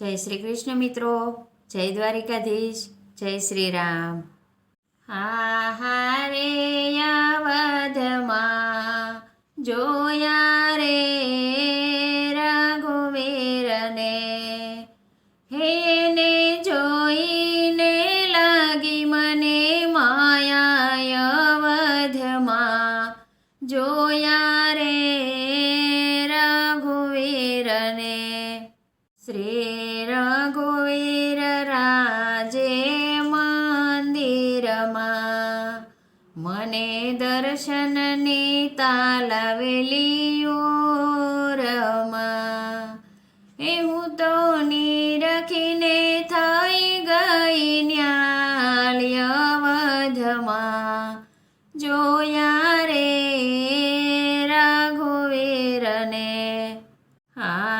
જય શ્રી કૃષ્ણ મિત્રો. જય દ્વારિકાધીશ. જય શ્રી રામ. હા હારે જોયા રે રઘુવીરને. હેને જોઈને લાગી મને માયા અવધમાં. જોયા રે મને દર્શનની તાલાવેલી ઓરમાં એ હું તો નીરખીને થઈ ગઈ ન્યાલ્ય વધમાં જોયા રે રાઘુવીરને. હા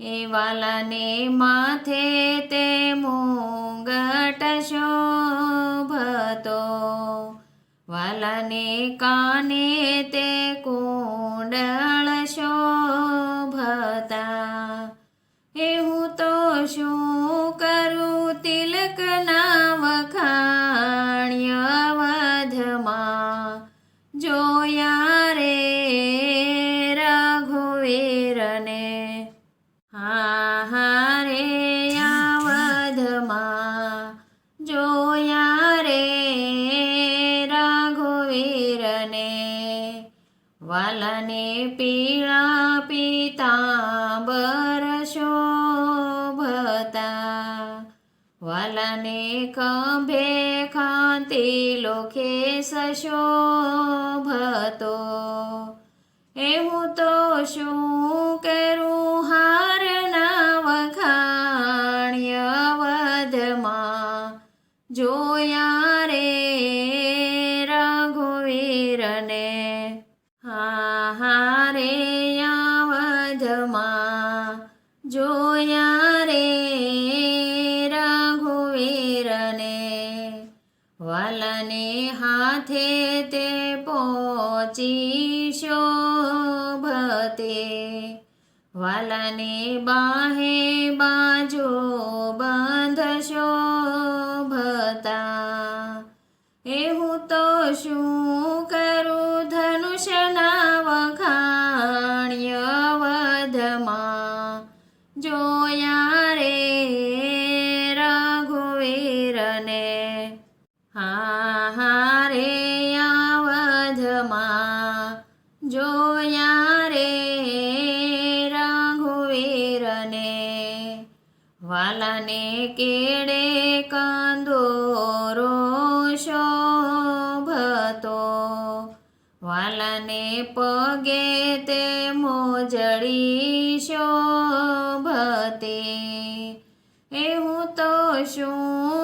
એ વાલાને માથે તે મુંગટ શોભતો. વાલાને કાને તે કુંડળ જોયા રે રઘુવીરને. વાલને પીળા પિતાંબર શોભતા. વાલને ખંભે ખાંતી લોખે સશોભતો. એ હું તો શું કરું રઘુવીરને હા હા રે આવધમાં જોયા રે રઘુવીરને, વાલને હાથે તે પહોંચી શોભતે વાલને બાહે બાજો જોયા રે રઘુવીરને વાલાને કેડે કંદોરો શોભતો. વાલાને પગે તે મોજડી શોભતે. એ હું તો શું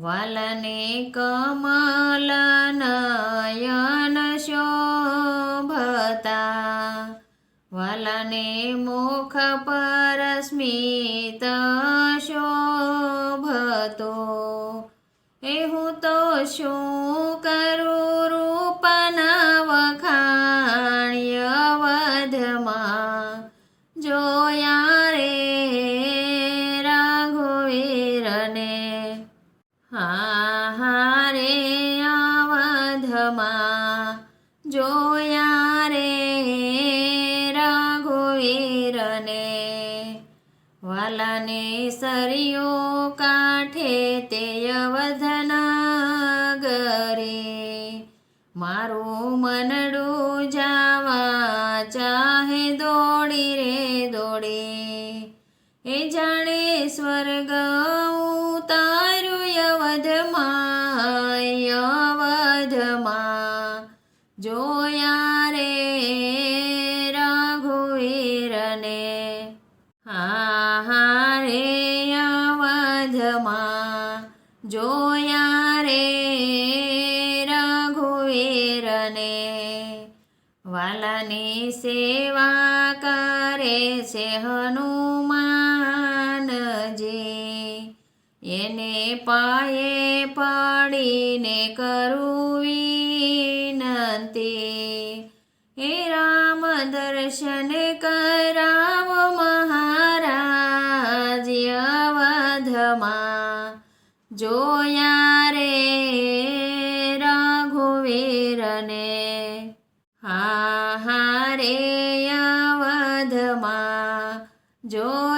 વાલને કમલ નયન શોભતા વલને મુખ પર સ્મિત શોભતો એ હું તો શું આવધમાં જોયા રે રઘુવીરને. વાલાને સરિયો કાંઠે તે અવધના ગરે. મારું મનડું જાવા ચાહે દોડી રે દોડે. એ જાણે સ્વર્ગ ઉતાર્યું યવધમાં યવધમાં જોયા રે રઘુવીરને. હા હા રે અવધમાં જોયા રે રઘુવીરને. વાલાની સેવા કરે છે હનુમાનજી એને પાયે પડીને કરું વિનંતી હે રામ, દર્શન કરાવ મહારાજ અવધમાં. જોયા રે રઘુવીરને. હા હા રે અવધમાં. જોયા